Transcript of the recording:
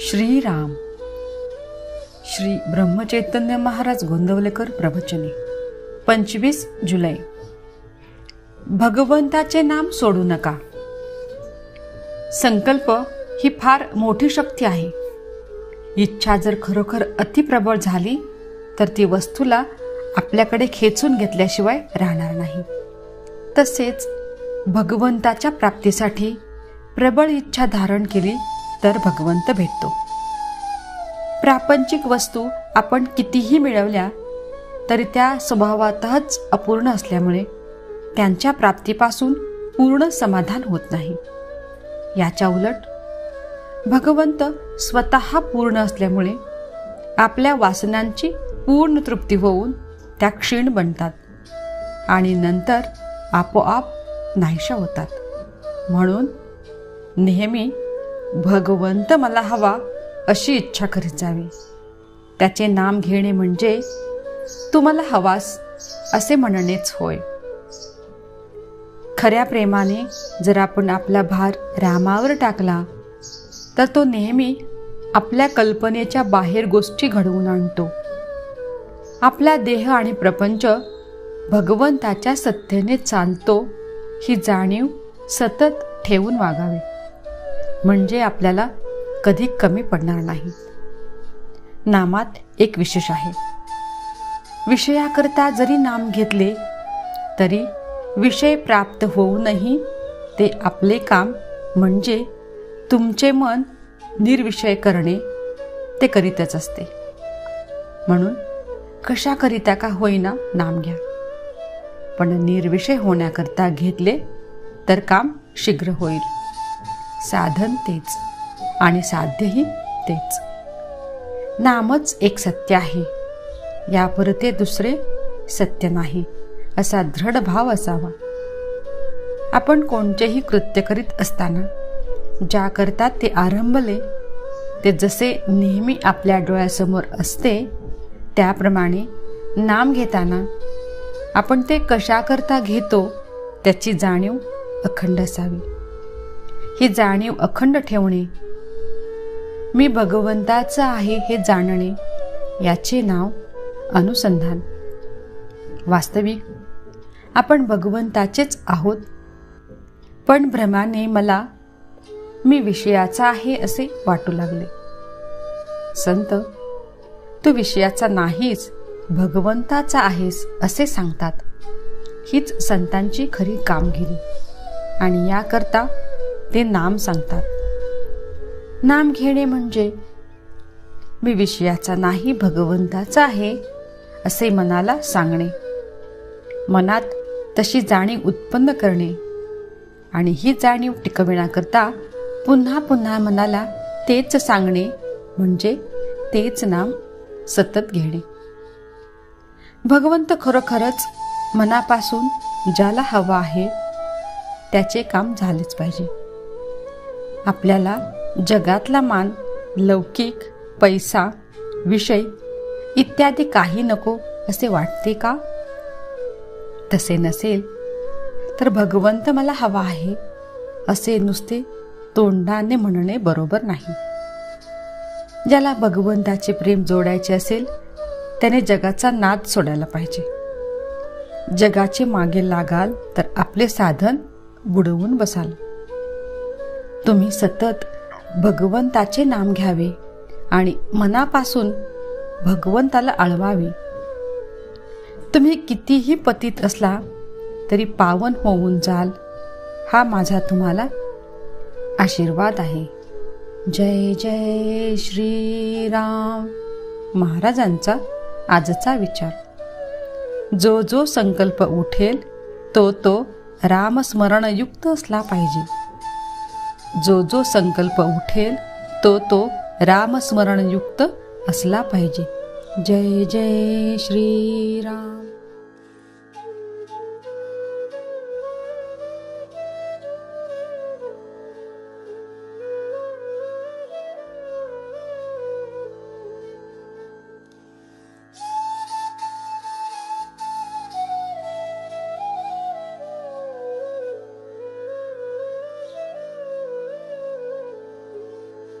श्रीराम। श्री ब्रह्मचैतन्य महाराज गोंदवलेकर प्रवचने पंचवीस जुलै. भगवंताचे नाम सोडू नका. संकल्प ही फार मोठी शक्ती आहे. इच्छा जर खरोखर अतिप्रबळ झाली तर ती वस्तूला आपल्याकडे खेचून घेतल्याशिवाय राहणार नाही. तसेच भगवंताच्या प्राप्तीसाठी प्रबळ इच्छा धारण केली तर भगवंत भेटतो. प्रापंचिक वस्तू आपण कितीही मिळवल्या तरी त्या स्वभावातच अपूर्ण असल्यामुळे त्यांच्या प्राप्तीपासून पूर्ण समाधान होत नाही. याच्या उलट भगवंत स्वतः पूर्ण असल्यामुळे आपल्या वासनांची पूर्ण तृप्ती होऊन त्या क्षीण बनतात आणि नंतर आपोआप नाहीशा होतात. म्हणून नेहमी भगवंत मला हवा अशी इच्छा करीत जावी. त्याचे नाम घेणे म्हणजे तुम्हाला हवास असे म्हणणेच होय. खऱ्या प्रेमाने जर आपण आपला भार रामावर टाकला तर तो नेहमी आपल्या कल्पनेच्या बाहेर गोष्टी घडवून आणतो. आपला देह आणि प्रपंच भगवंताच्या सत्तेने चालतो ही जाणीव सतत ठेवून वागावे. म्हणजे आपल्याला कधी कमी पडणार नाही. नामात एक विशेष आहे. विषयाकरता जरी नाम घेतले तरी विषय प्राप्त होऊनही ते आपले काम म्हणजे तुमचे मन निर्विषय करणे ते करीतच असते. म्हणून कशाकरिता का होईना नाम घ्या. पण निर्विषय होण्याकरता घेतले तर काम शीघ्र होईल. साधन तेच आणि साध्यही तेच. नामच एक सत्य आहे. यापरते दुसरे सत्य नाही असा दृढ भाव असावा. आपण कोणतेही कृत्य करीत असताना ज्या करता ते आरंभले ते जसे नेहमी आपल्या डोळ्यासमोर असते त्याप्रमाणे नाम घेताना आपण ते कशाकरता घेतो त्याची जाणीव अखंड असावी. ही जाणीव अखंड ठेवणे. मी भगवंताचं आहे हे जाणणे याचे नाव अनुसंधान. वास्तविक आपण भगवंताचेच आहोत. पण भ्रमाने मला मी विषयाचा आहे असे वाटू लागले. संत तू विषयाचा नाहीच भगवंताचा आहेस असे सांगतात. हीच संतांची खरी कामगिरी. आणि याकरता ते नाम सांगतात. नाम घेणे म्हणजे मी विषयाचा नाही भगवंताचा आहे असे मनाला सांगणे. मनात तशी जाणीव उत्पन्न करणे. आणि ही जाणीव टिकविण्याकरता पुन्हा पुन्हा मनाला तेच सांगणे म्हणजे तेच नाम सतत घेणे. भगवंत खरोखरच मनापासून ज्याला हवा आहे त्याचे काम झालेच पाहिजे. आपल्याला जगातला मान लौकिक पैसा विषय इत्यादी काही नको असे वाटते का? तसे नसेल तर भगवंत मला हवा आहे असे नुसते तोंडाने म्हणणे बरोबर नाही. ज्याला भगवंताचे प्रेम जोडायचे असेल त्याने जगाचा नाद सोडायला पाहिजे. जगाचे मागे लागाल तर आपले साधन बुडवून बसाल. तुम्ही सतत भगवंताचे नाम घ्यावे आणि मनापासून भगवंताला आळवावे तुम्ही कितीही पतित असला तरी पावन होऊन जाल हा माझा तुम्हाला आशीर्वाद आहे. जय जय श्रीराम. महाराजांचा आजचा विचार. जो जो संकल्प उठेल तो तो रामस्मरणयुक्त असला पाहिजे. जो जो संकल्प उठेल तो तो रामस्मरणयुक्त असला पाहिजे. जय जय श्रीराम.